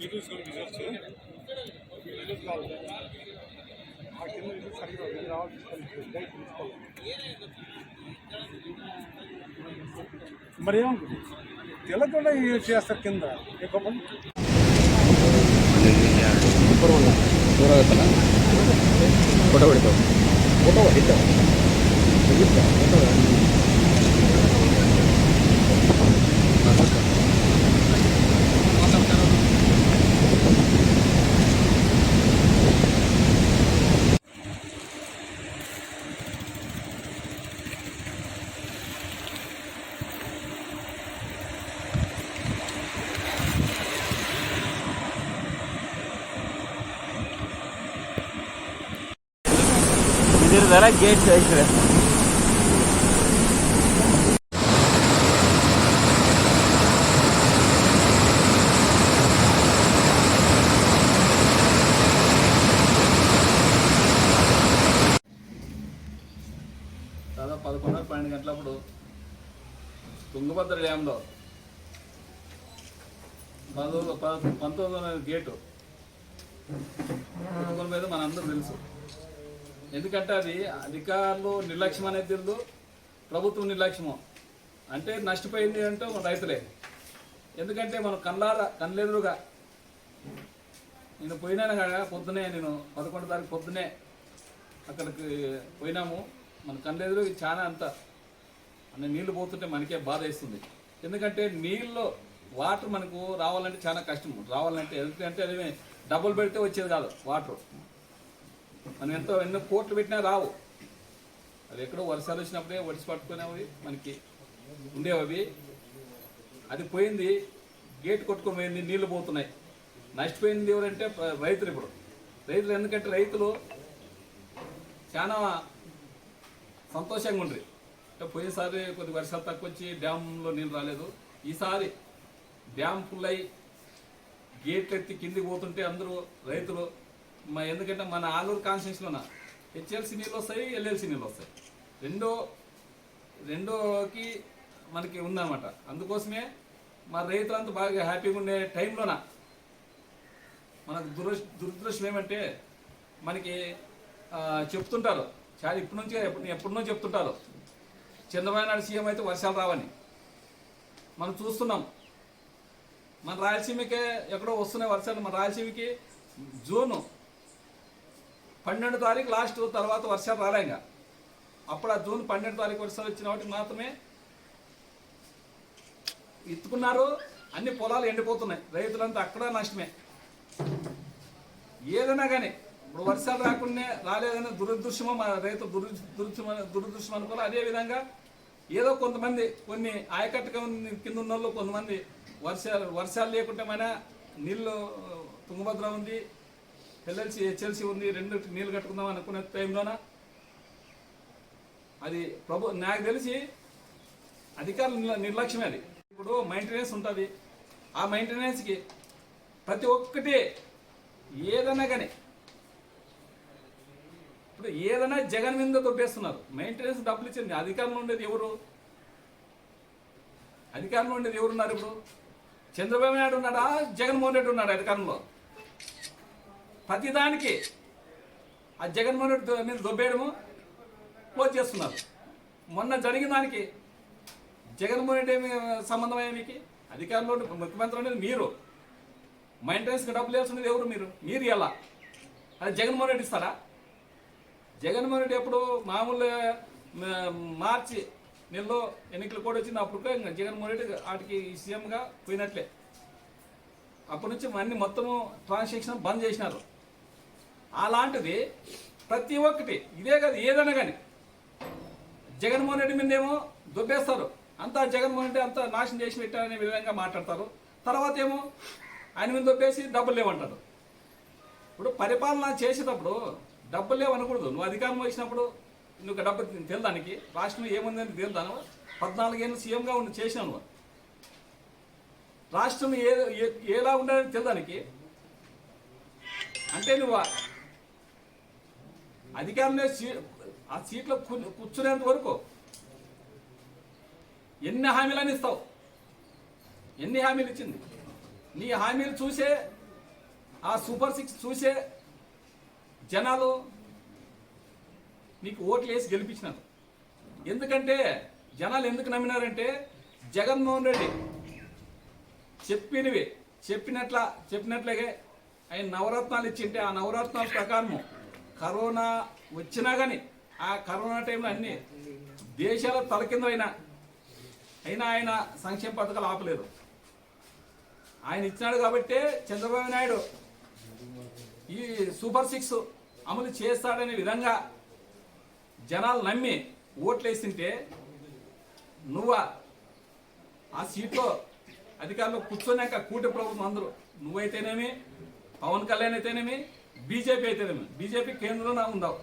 YouTube results result కావాలి ఆ కింద రిజల్ట్ సరిగ్గా ఇది రావాలి తీసుకోవాలి డైట్ తీసుకోవాలి మరి ఏమనుకుంది తెల్లతోనే చేస్తారు కింద ఏ గొప్ప ಫೋಟೋ ಹೊಡಿತಾವ ಫೋಟೋ ಹೊಡಿತಾವ जरा गेट इकडे దాదాపు పన్నెండు గంటలప్పుడు తుంగభద్ర డ్యాంలో పంతొమ్మిది పంతొమ్మిది వందల గేటు. మీద మనందరూ తెలుసు. ఎందుకంటే అది అధికారులు నిర్లక్ష్యం అనేది తెలుసు ప్రభుత్వం నిర్లక్ష్యము. అంటే నష్టపోయింది అంటే మన రైతులే. ఎందుకంటే మనం కళ్ళారా కళ్ళెదురుగా. నేను పోయినాను కదా పొద్దునే నేను పదకొండు తారీఖు పొద్దునే అక్కడికి పోయినాము. మన కళ్ళెదురు చాలా అంత. అన్న నీళ్ళు పోతుంటే మనకే బాధ వేస్తుంది. ఎందుకంటే నీళ్ళు వాటర్ మనకు రావాలంటే చాలా కష్టం. రావాలంటే ఎందుకంటే అది డబ్బులు పెడితే వచ్చేది కాదు వాటర్. మనం ఎంతో ఎన్నో కోట్లు పెట్టినా రావు. అది ఎక్కడో వర్షాలు వచ్చినప్పుడే వడిసి పట్టుకునేవి మనకి ఉండేవి అవి. అది పోయింది గేట్ కొట్టుకొని పోయింది నీళ్ళు పోతున్నాయి. నష్టపోయింది ఎవరంటే రైతులు ఇప్పుడు. రైతులు ఎందుకంటే రైతులు చాలా సంతోషంగా ఉండ్రి. అంటే పోయినసారి కొద్ది వర్షాలు తక్కువ వచ్చి డ్యాంలో నీళ్ళు రాలేదు. ఈసారి డ్యామ్ ఫుల్ అయి గేట్లు ఎత్తి కిందికి పోతుంటే అందరూ రైతులు మా ఎందుకంటే మన ఆలూరు కాన్స్టిట్యూన్సీలోన హెచ్ఎల్సి నీళ్ళు వస్తాయి ఎల్ఎల్సి నీళ్ళు వస్తాయి. రెండో రెండోకి మనకి ఉందన్నమాట. అందుకోసమే మా రైతులంతా బాగా హ్యాపీగా ఉండే టైంలోన మనకు దుర దురదృష్టం ఏమంటే మనకి చెప్తుంటారు. చాలా ఇప్పటి నుంచే ఎప్పటి నుంచో చెప్తుంటారు. చంద్రబాబు నాయుడు సీఎం అయితే వర్షాలు రావని. మనం చూస్తున్నాం. మన రాయలసీమకే ఎక్కడో వస్తున్నాయి వర్షాలు. మన రాయలసీమకి జూను పన్నెండు తారీఖు లాస్ట్ తర్వాత వర్షాలు రాలే ఇంకా. అప్పుడు ఆ జూన్ పన్నెండు తారీఖు వర్షాలు వచ్చిన వాటికి మాత్రమే ఇత్తుకున్నారు. అన్ని పొలాలు ఎండిపోతున్నాయి. రైతులంతా అక్కడ నష్టమే ఏదైనా కానీ ఇప్పుడు వర్షాలు రాకుండా రాలేదని దురదృష్టమో మా రైతు దురు దురదృశ్యం అనుకోవాలి అదే విధంగా ఏదో కొంతమంది కొన్ని ఆయకట్ట కింద ఉన్న వాళ్ళు కొంతమంది వర్షాలు వర్షాలు లేకుంటే మన నీళ్ళు తుంగభద్ర ఉంది ఎల్ఎల్సి హెచ్ఎల్సి ఉంది రెండు నీళ్ళు కట్టుకుందాం అనుకునే టైంలోన? అది ప్రభు నాకు తెలిసి అధికారుల నిర్లక్ష్యమే అది. ఇప్పుడు మెయింటెనెన్స్ ఉంటుంది. ఆ మెయింటెనెన్స్కి ప్రతి ఒక్కటి ఏదైనా కానీ ఇప్పుడు ఏదైనా జగన్ మీద దొబ్బేస్తున్నారు మెయింటెనెన్స్ డబ్బులు ఇచ్చింది. అధికారంలో ఉండేది ఎవరు? అధికారంలో ఉండేది ఎవరున్నారు ఇప్పుడు? చంద్రబాబు నాయుడు ఉన్నాడా? జగన్మోహన్ రెడ్డి ఉన్నాడు అధికారంలో? ప్రతిదానికి ఆ జగన్మోహన్ రెడ్డి మీద దొబ్బేయడము క్లోజ్ చేస్తున్నారు. మొన్న జరిగిన దానికి జగన్మోహన్ రెడ్డి ఏమి సంబంధం మీకు? అధికారంలో ముఖ్యమంత్రి అనేది మీరు. మెయింటెనెన్స్కి డబ్బులు వేస్తున్నది ఎవరు మీరు? మీరు ఎలా? అది జగన్మోహన్ రెడ్డి ఇస్తారా జగన్మోహన్ రెడ్డి ఎప్పుడు మామూలుగా మార్చి నెలలో ఎన్నికలు కూడా వచ్చింది. అప్పుడు ఇంకా జగన్మోహన్ రెడ్డి వాటికి సీఎంగా పోయినట్లే. అప్పటి నుంచి అన్ని మొత్తము ట్రాన్సాక్షన్ బంద్ చేసినారు. అలాంటిది ప్రతి ఒక్కటి ఇదే కదా ఏదైనా కానీ. జగన్మోహన్ రెడ్డి మీదేమో దుబ్బేస్తారు. అంతా జగన్మోహన్ రెడ్డి అంతా నాశనం చేసి పెట్టారనే విధంగా మాట్లాడతారు. తర్వాత ఏమో ఆయన మీద దుబ్బేసి డబ్బులు లేవంటారు. ఇప్పుడు పరిపాలన చేసేటప్పుడు డబ్బులు లేవనకూడదు. నువ్వు అధికారం వచ్చినప్పుడు నువ్వు డబ్బు తెలుదానికి రాష్ట్రం ఏముందని తెలుదాను పద్నాలుగేళ్ళు సీఎంగా ఉండి చేసినాను రాష్ట్రం ఏ ఎలా ఉండాలని తెలుదానికి అంటే నువ్వు అధికారంలో ఆ సీట్లో కూర్చునేంత వరకు ఎన్ని హామీలని ఇస్తావు? ఎన్ని హామీలు ఇచ్చింది? నీ హామీలు చూసే ఆ సూపర్ సిక్స్ చూసే జనాలు నీకు ఓట్లు వేసి గెలిపించినారు. ఎందుకంటే జనాలు ఎందుకు నమ్మినారంటే జగన్మోహన్ రెడ్డి చెప్పినవి చెప్పినట్ల చెప్పినట్లుగే ఆయన నవరత్నాలు ఇచ్చింటే ఆ నవరత్నాల ప్రకారము కరోనా వచ్చినా కానీ ఆ కరోనా టైంలో అన్ని దేశాల తలకిందైనా అయినా ఆయన సంక్షేమ పథకాలు ఆపలేదు. ఆయన ఇచ్చినాడు కాబట్టే చంద్రబాబు నాయుడు ఈ సూపర్ సిక్స్ అమలు చేస్తాడనే విధంగా జనాలు నమ్మి ఓట్లేసింటే నువ్వా ఆ సీట్లో అధికారంలో కూర్చొని కూటమి ప్రభుత్వం అందరూ నువ్వైతేనేమి పవన్ కళ్యాణ్ అయితేనేమి బీజేపీ అయితేనేమి బీజేపీ కేంద్రంలో ఉందావు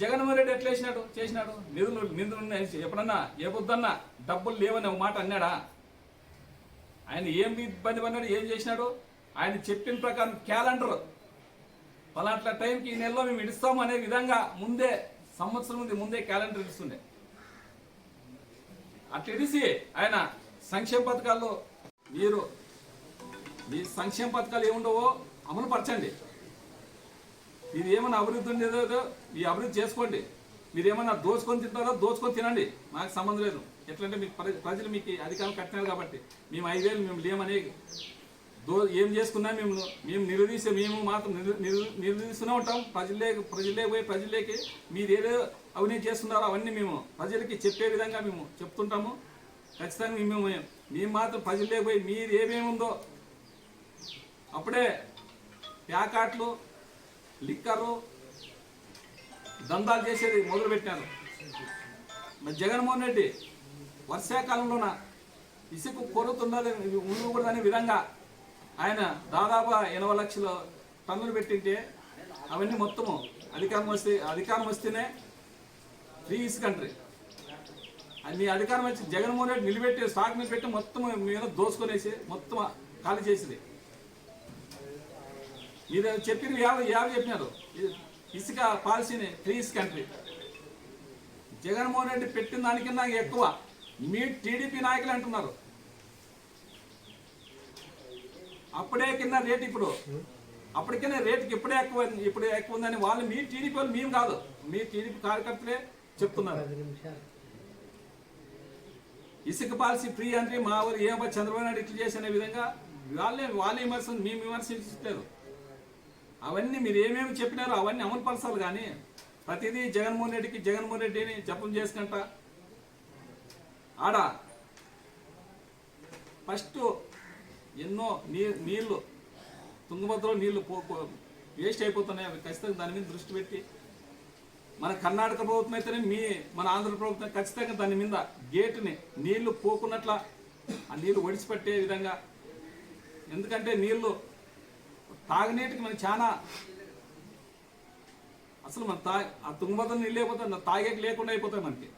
జగన్మోహన్ రెడ్డి ఎట్లా వేసినాడు చేసినాడు? నిధులు నిధులు ఉన్నాయి. ఎప్పుడన్నా ఏ పొద్దున్నా డబ్బులు లేవని ఒక మాట అన్నాడా? ఆయన ఏం ఇబ్బంది పడినాడు ఏం చేసినాడు? ఆయన చెప్పిన ప్రకారం క్యాలెండర్. పలాంటి టైంకి ఈ నెలలో మేము ఇడుస్తాము అనే విధంగా ముందే సంవత్సరం ముందు ముందే క్యాలెండర్ ఇస్తుండే అట్లా ఇడిసి ఆయన సంక్షేమ పథకాల్లో మీరు మీ సంక్షేమ పథకాలు ఏముండవో అమలు పరచండి. మీరు ఏమైనా అభివృద్ధి ఉండేదో మీ అభివృద్ధి చేసుకోండి. మీరు ఏమైనా దోచుకొని తింటారో దోచుకొని తినండి. మాకు సంబంధం లేదు. ఎట్లంటే మీకు ప్రజలు మీకు అధికారం కట్టినారు కాబట్టి మేము ఐదేళ్ళు మేము లేమని దో ఏం చేసుకున్నా మేము మేము నిరుదీసే మేము మాత్రం నిరుదీస్తూనే ఉంటాం. ప్రజలే ప్రజలే పోయి ప్రజలేకి మీరు ఏదో అవినీతి చేస్తున్నారో అవన్నీ మేము ప్రజలకి చెప్పే విధంగా మేము చెప్తుంటాము. ఖచ్చితంగా మేము మేము మాత్రం ప్రజలే పోయి మీరు ఏమేమి ఉందో అప్పుడే ప్యాకాట్లు లిక్కరు దందాలు చేసేది మొదలుపెట్టారు. మరి జగన్మోహన్ రెడ్డి వర్షాకాలంలోన ఇసుక కొరత ఉన్నది ఉండకూడదనే విధంగా ఆయన దాదాపు ఎనభై లక్షల టన్నులు పెట్టింటే అవన్నీ మొత్తము అధికారం వస్తే అధికారం వస్తేనే ఫ్రీ ఇసుక కంట్రీ మీ అధికారం వచ్చి జగన్మోహన్ రెడ్డి నిలబెట్టి స్టాక్ నిలబెట్టి మొత్తం మీద దోసుకొనేసి మొత్తం ఖాళీ చేసింది. మీరు చెప్పిన యాభై యాభై చెప్పినారు. ఇసుక పాలసీని ఫ్రీ కంట్రీ జగన్మోహన్ రెడ్డి పెట్టిన దానికన్నా ఎక్కువ మీ టీడీపీ నాయకులు అంటున్నారు. అప్పుడే కింద రేట్ ఇప్పుడు. అప్పటికైనా రేటుకి ఇప్పుడే ఎక్కువ ఇప్పుడే ఎక్కువ ఉందని వాళ్ళు మీ టీడీపీ వాళ్ళు మేము కాదు. మీ టీడీపీ కార్యకర్తలే చెప్తున్నారు. ఇసుక పాలసీ ఫ్రీ అంటే మా ఊరు ఏమో చంద్రబాబు నాయుడు ఇట్లా చేసిన విధంగా వాళ్ళే వాళ్ళే విమర్శ మేము విమర్శించలేదు అవన్నీ మీరు ఏమేమి చెప్పినారో అవన్నీ అమలు పరచాలి కానీ ప్రతిదీ జగన్మోహన్ రెడ్డికి జగన్మోహన్ రెడ్డిని జపం చేసుకుంట. ఆడ ఫస్ట్ ఎన్నో నీ నీళ్ళు తుంగభద్రలో నీళ్ళు పో వేస్ట్ అయిపోతున్నాయి. అవి ఖచ్చితంగా దాని మీద దృష్టి పెట్టి. మన కర్ణాటక ప్రభుత్వం అయితేనే మీ మన ఆంధ్ర ప్రభుత్వం ఖచ్చితంగా దాని మీద గేటుని నీళ్ళు పోకున్నట్ల ఆ నీళ్ళు ఒడిచిపెట్టే విధంగా. ఎందుకంటే నీళ్ళు తాగునీటికి మనకి చాలా అసలు మన తా ఆ తుంగభద్ర నీళ్ళు లేకపోతే తాగేకి లేకుండా అయిపోతాయి మనకి.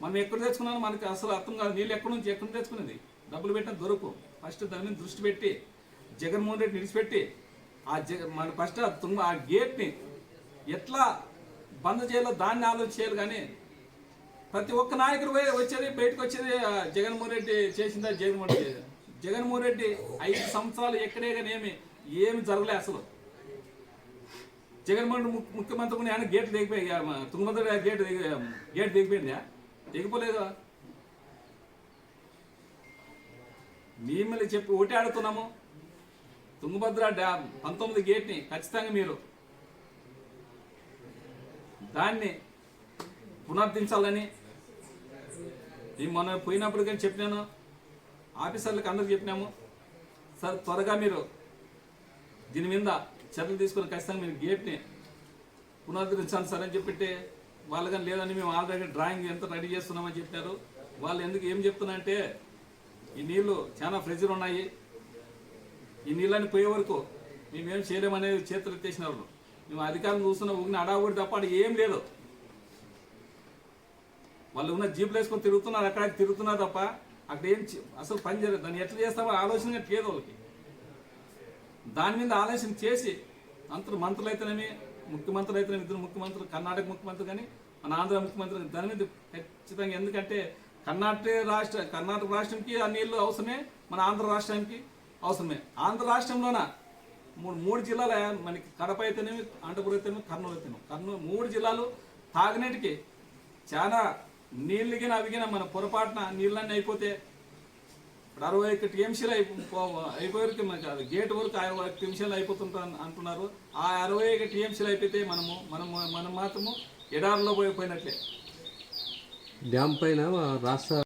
మనం ఎక్కడ తెచ్చుకున్నామో మనకి అసలు అర్థం కాదు. నీళ్ళు ఎక్కడి నుంచి ఎక్కడ తెచ్చుకునేది? డబ్బులు పెట్టిన దొరకు. ఫస్ట్ దాని మీద దృష్టి పెట్టి జగన్మోహన్ రెడ్డి నిలిచిపెట్టి ఆ జగ మన ఫస్ట్ ఆ తుంగ ఆ గేట్ని ఎట్లా బంద్ చేయాలో దాన్ని ఆలోచించాలి కానీ ప్రతి ఒక్క నాయకుడు వచ్చేది బయటకు వచ్చేది ఆ, జగన్మోహన్ రెడ్డి చేసిందా జగన్మోహన్ రెడ్డి? జగన్మోహన్ రెడ్డి ఐదు సంవత్సరాలు ఎక్కడే కానీ ఏమి ఏమి జరగలే అసలు. జగన్మోహన్ ము- ముఖ్యమంత్రి ఆయన గేట్ దిగిపోయి తుంగభద్ర గేట్ దిగి గేట్ దిగిపోయిందా? దిగిపోలేదు? మిమ్మల్ని చెప్పి ఒకటే అడుగుతున్నాము తుంగభద్ర డ్యామ్ పంతొమ్మిది గేట్ని ఖచ్చితంగా మీరు దాన్ని పునరుద్ధరించాలని మొన్న పోయినప్పుడు కానీ చెప్పినాను. ఆఫీసర్లకు అందరికి చెప్పినాము. సార్ త్వరగా మీరు దీని మీద చర్యలు తీసుకొని ఖచ్చితంగా మీరు గేట్ని పునరుద్ధరించాలి సార్ అని చెప్పితే వాళ్ళు కానీ లేదని మేము ఆల్రెడీ డ్రాయింగ్ ఎంత రెడీ చేస్తున్నామని చెప్పారు. వాళ్ళు ఎందుకు ఏం చెప్తున్నారంటే ఈ నీళ్ళు చాలా ప్రెజర్ ఉన్నాయి. ఈ నీళ్ళని పోయే వరకు మేమేం చేయలేమనేది చేతులు ఎత్తేసిన వాళ్ళు. మేము అధికారం చూస్తున్న ఊగిన అడావుడి తప్ప ఏం లేదు. వాళ్ళు ఉన్న జీపులు వేసుకొని తిరుగుతున్నారు అక్కడ తిరుగుతున్నారు తప్ప అక్కడ ఏం అసలు పని జరగదు. దాన్ని ఎట్లా చేస్తామో ఆలోచన లేదు వాళ్ళకి. దాని మీద ఆలోచన చేసి అంతరు మంత్రులు అయితేనేమి ముఖ్యమంత్రులు అయితేనేమి ఇద్దరు ముఖ్యమంత్రులు కర్ణాటక ముఖ్యమంత్రి కానీ మన ఆంధ్ర ముఖ్యమంత్రి కానీ దాని మీద ఖచ్చితంగా ఎందుకంటే కర్ణాటక రాష్ట్ర కర్ణాటక రాష్ట్రంకి ఆ నీళ్ళు అవసరమే మన ఆంధ్ర రాష్ట్రానికి అవసరమే. ఆంధ్ర రాష్ట్రంలోన మూడు మూడు జిల్లాల మనకి కడప అయితేనేమి అనంతపురం అయితేనేమి కర్నూలు అయితేనేమి. కర్నూలు మూడు జిల్లాలు తాగునీటికి చాలా నీళ్ళు గిన అవిగిన మన పొరపాటున నీళ్ళన్నీ అయిపోతే ఇప్పుడు అరవై ఒక్క టీఎంసీలు అయిపోయేకి మనకి అది గేట్ వరకు అరవై ఒక్క టీఎంసీలు అయిపోతుంటా అంటున్నారు. ఆ అరవై ఒక్క టీఎంసీలు అయిపోతే మనము మనం మనం మాత్రము ఎడారిలో పోయిపోయినట్లే. డ్యామ్ పైన రాష్ట్ర